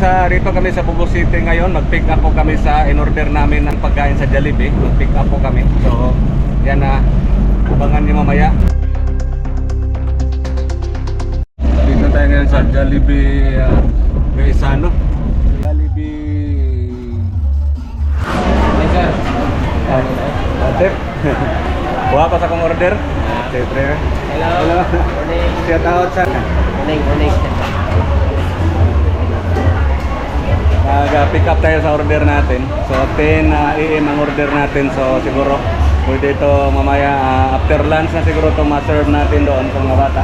ah, rito kami sa Bugo City ngayon. Mag-pick up po kami sa in-order namin ng pagkain sa Jollibee. Mag-pick up po kami. So, yan na. abangan niyo mamaya. Dito tayo ngayon sa Jollibee uh, Gaisano. Jollibee... Yes, sir. Ate. Buha pa sa kong order. Siyempre. Hello. Hello. Morning. Shout out sa... Morning, morning. Nag-pick up tayo sa order natin. So 10 uh, AM ang order natin. So siguro pwede ito mamaya ah, after lunch na siguro ito ma-serve natin doon sa mga bata.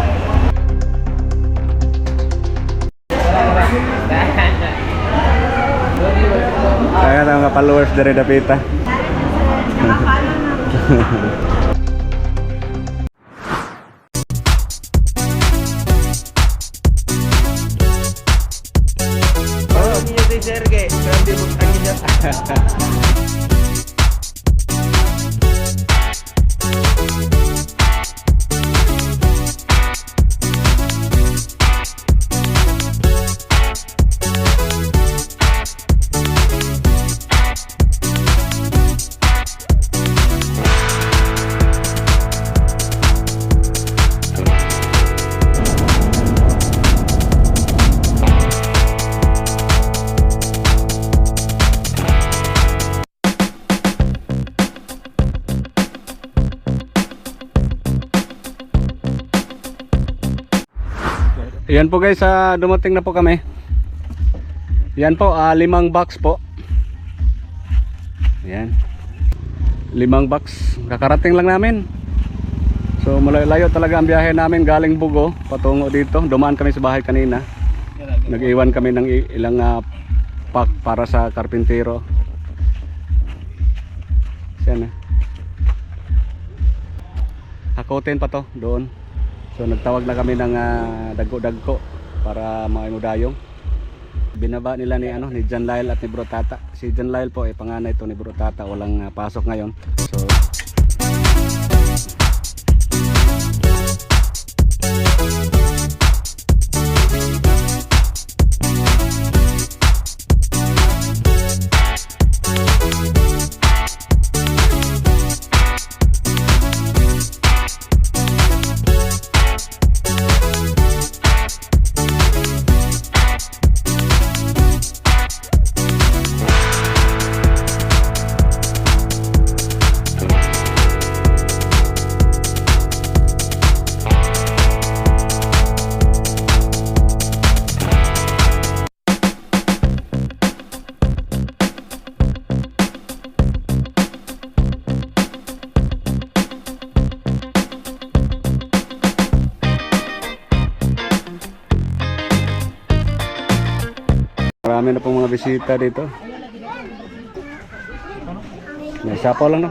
Kaya na mga followers dari Dapita. Yan po guys, ah, dumating na po kami. Yan po, ah, limang box po. Yan. Limang box. Kakarating lang namin. So malayo talaga ang biyahe namin galing Bugo patungo dito. Dumaan kami sa bahay kanina. Nag-iwan kami ng ilang ah, pack para sa karpintero. Yan na. Hakotin pa to doon. So nagtawag na kami ng ah, dagko-dagko para maimudayong. Binaba nila ni ano ni John Lyle at ni Bro Tata. Si John Lyle po ay panganay to ni Bro Tata, walang ah, pasok ngayon. So marami na pong mga bisita dito. May sapaw lang no.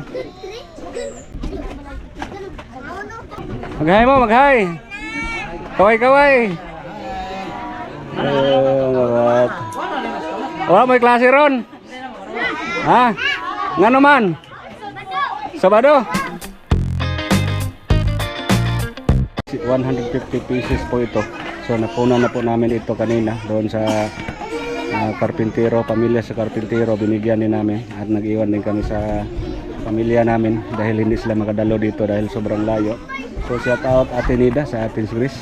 Mag-hi mo, mag-hi. Kaway, kaway. Marat. Oh, may klase ron. Ha? Nga naman? Sabado? 150 pieces po ito. So napuna na po namin ito kanina doon sa ah, karpintero, pamilya sa karpintero binigyan din namin at nag-iwan din kami sa pamilya namin dahil hindi sila makadalo dito dahil sobrang layo. So shout out Ate Nida sa Athens Greece.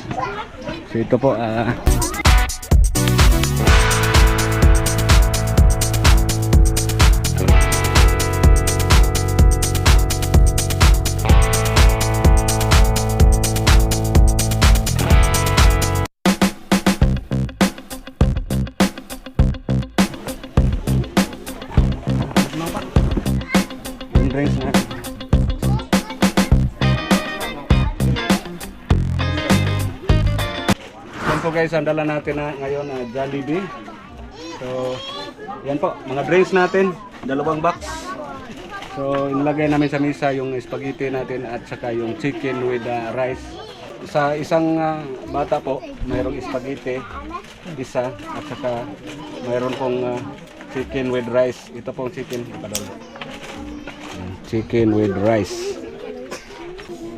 So ito po ah drinks na. Yan po guys, ang dala natin na ngayon na Jollibee. So, yan po, mga drinks natin, dalawang box. So, inilagay namin sa misa yung spaghetti natin at saka yung chicken with uh, rice. Sa isang uh, bata po, mayroong spaghetti, isa, at saka mayroon pong uh, chicken with rice. Ito pong chicken, ipadala. Chicken with rice.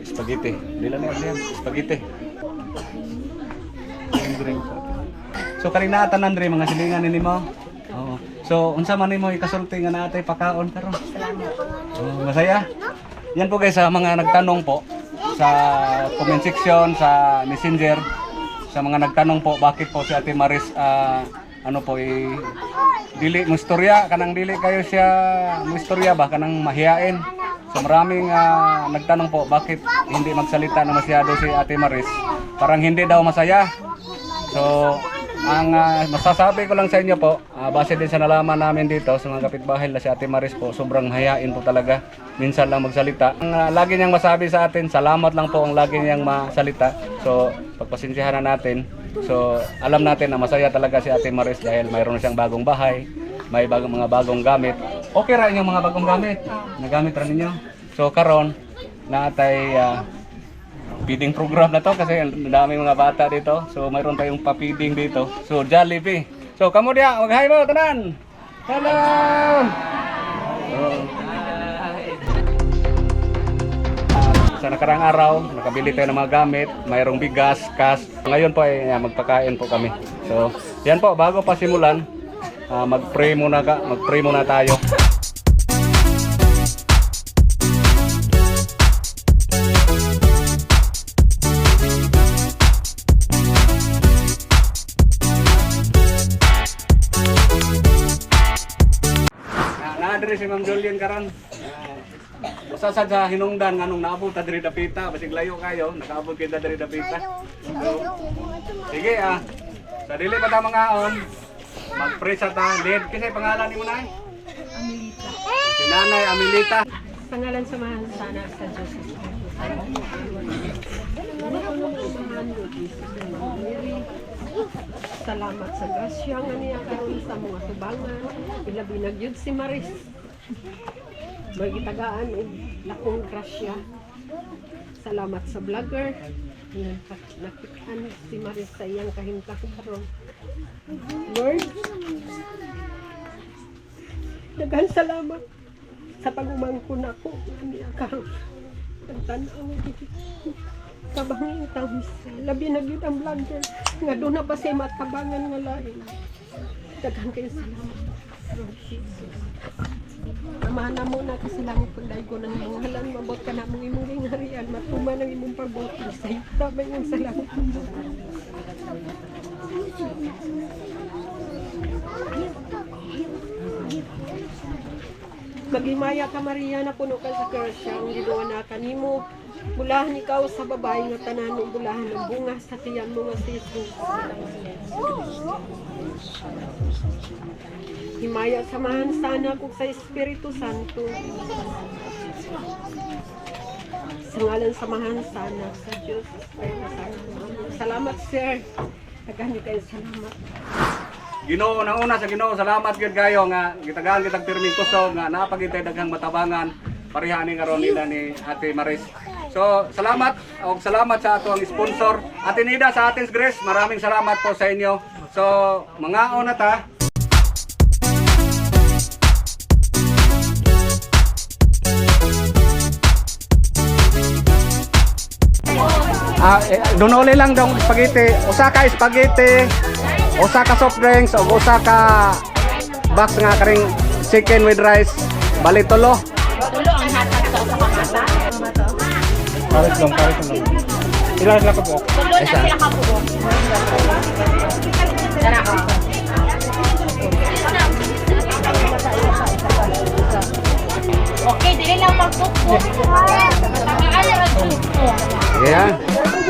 Spaghetti. Dila na yan. Spaghetti. So naa tanan diri mga silingan ni nimo. Oo. So unsa man nimo ikasulti nga naatay pakaon karon? Oh, masaya. Yan po guys sa mga nagtanong po sa comment section sa Messenger sa mga nagtanong po bakit po si Ate Maris ah, ano po i dili mo istorya kanang dili kayo siya mo istorya ba kanang mahiyain. So maraming ah, nagtanong po bakit hindi magsalita na masyado si Ate Maris. Parang hindi daw masaya. So, ang ah, masasabi ko lang sa inyo po, ah, base din sa nalaman namin dito sa mga kapitbahay na si Ate Maris po, sobrang hayain po talaga. Minsan lang magsalita. Ang ah, lagi niyang masabi sa atin, salamat lang po ang lagi niyang masalita. So, pagpasensyahan na natin. So, alam natin na masaya talaga si Ate Maris dahil mayroon siyang bagong bahay, may bagong mga bagong gamit. Okay ra inyong mga bagong gamit. Nagamit ra ninyo. So, karon na atay ah, feeding program na to kasi ang daming mga bata dito. So mayroon tayong pa-feeding dito. So Jollibee. So kamo dia, mag-hi mo tanan. Hello. So, sa nakarang araw, nakabili tayo ng mga gamit, mayroong bigas, cash. Ngayon po ay ah, magpakain po kami. So, yan po, bago pa simulan, ah, mag-pray muna ka, mag-pray muna tayo. Na naadre si Ma'am Julian karon. Usa sad sa hinungdan nganong naabot ta diri dapita, basig layo kayo, nakaabot kita diri dapita. Sige ah. Sa dili pa ta mga on, mag-pray sa ta. Lead kasi pangalan nimo nay? Amelita. Si Nanay Amelita. Pangalan samahan sana sa Diyos. Mo. Salamat sa grasya nga niya karon sa mga tubangan. Ilabi na si Maris. Magitagaan og lakong grasya. Salamat sa vlogger. Nakitaan si Maris sa iyang kahimtang karon. Lord, Daghang salamat sa pagumangkon ako niya karon. Nagtanaw kabangin tawis. Labi na gyud ang vlogger nga doon na pa siya matabangan nga lain. Daghang kayo salamat. Lord Jesus. Amahan na mo na kasi lang pagdaigo ng mga halan, mabot ka na mong imong gingharian, matuman ang imong pagbuti sa iyo. Tamay ng salamat. Magimaya ka Maria na puno ka sa grasya ang ginawa na kanimo. Bulahan ikaw sa babae nga tanan ng bulahan ng bunga sa tiyan mo nga si Jesus. Himaya samahan sana ko sa Espiritu Santo. Sa ngalan samahan sana sa Diyos. Salamat sir. Nagani kayo salamat. Ginoo na una sa Ginoo, salamat gyud kayo nga gitagaan kitag pirming kusog nga napagitay daghang matabangan pareha ni karon nila ni Ate Maris. So, salamat o salamat sa ato ang sponsor. Ate Nida sa Athens Grace, maraming salamat po sa inyo. So, mga ona ta. Ah, eh, dunoli lang daw spaghetti. Usa ka spaghetti, usa ka soft drinks, o usa ka box nga karing chicken with rice. Bali tulo. Tulo ang hatag sa usa ka mata. Parit lang, parit lang. Ilan lang po? Tulo na sila ka buo. Tara ka. Okay, dili lang magtukbo. Tama ang tukbo. Yeah.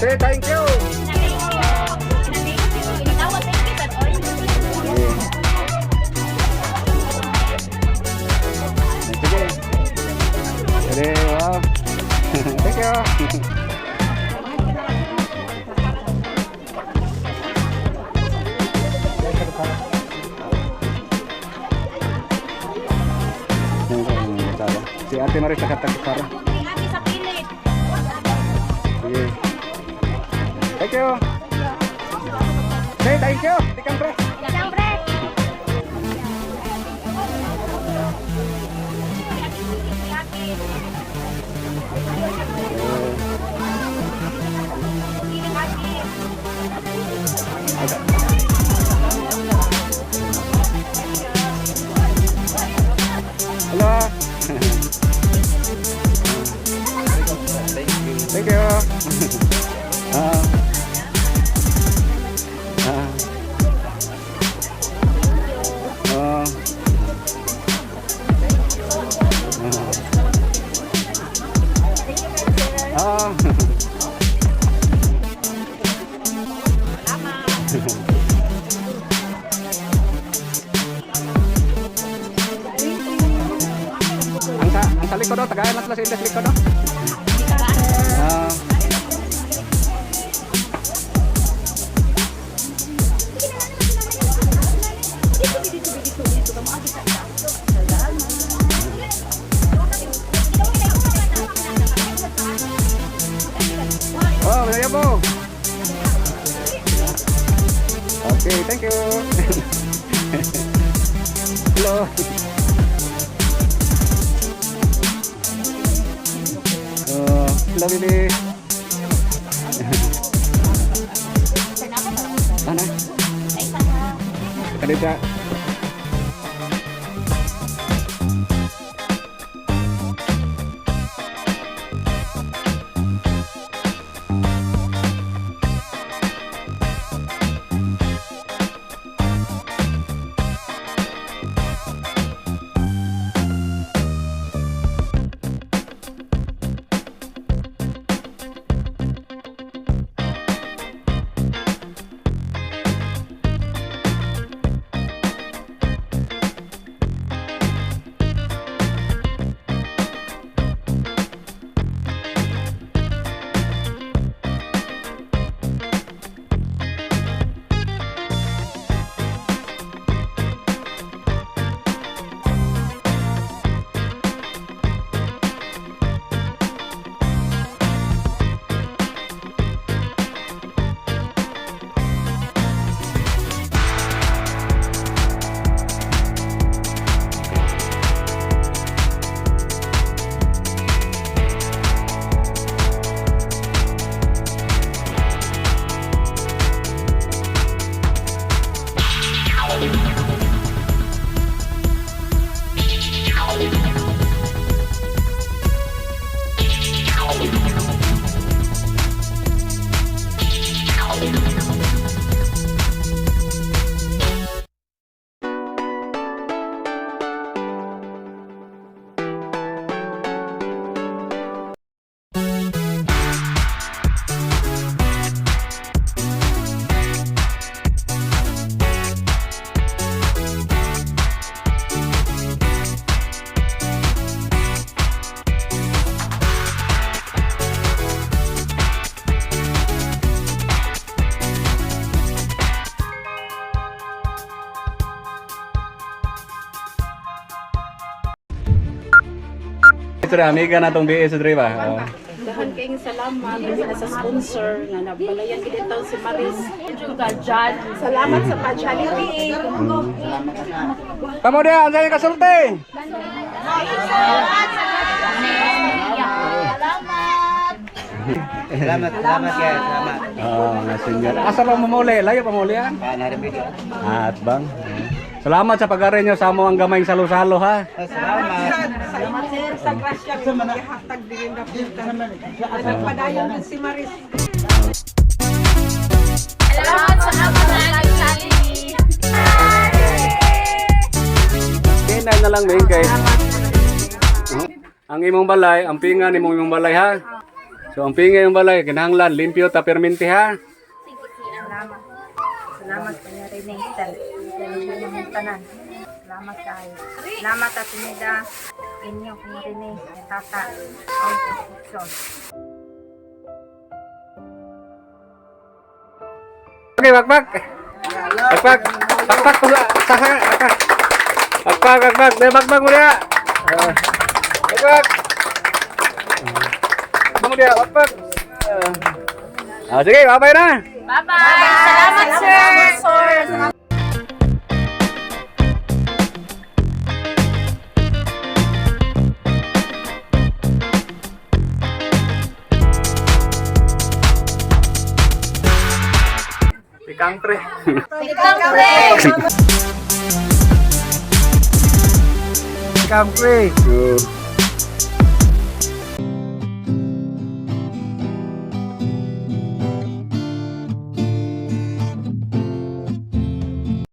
Say thank you. You. Say thank you. Tikang pre. Siyempre. Hello. Thank you. Ah. Ah. Ang sa likod do tagayan lang sila edit that? Ito na, amiga na itong BS Dre ba? Oh. Dahan kayong salamat sa sponsor nga nabalayan gid taon si Maris. Yung gadyan. Salamat sa pa-charity. Kamu dia, ang sa'yo kasulti! Salamat, salamat guys. Salamat. Oo, nga senyor. Asa lang mamuli? Layo pa muli yan? Ah, narinig ko. At bang? Salamat sa pag-aari nyo sa mo ang gamay salo-salo ha. Salamat. Salamat sir sa grasya ko ihatag din na punta. Nagpadayon din si Maris. Salamat sa mga nag-charity. Kinay na lang main kay. Ang imong balay, ang pinga ni mong imong balay ha. So ang pinga yung balay, kinahanglan, limpyo ta perminti ha. Salamat kanya Rene. Dahil ng tanan. Salamat kayo. Salamat at tinida inyo kung Rene. Tata. All protection. Okay, bakbak. Bakbak. Bakbak ko sa sa bakbak. Bakbak, bakbak. Dai bakbak mo dia. Ah. Wagwag! Kamu dia, wagwag! Ah, sige, babay na! Bye-bye. Bye-bye. Salamat, Salamat, sir. Salamat, sir. Kampre. pre.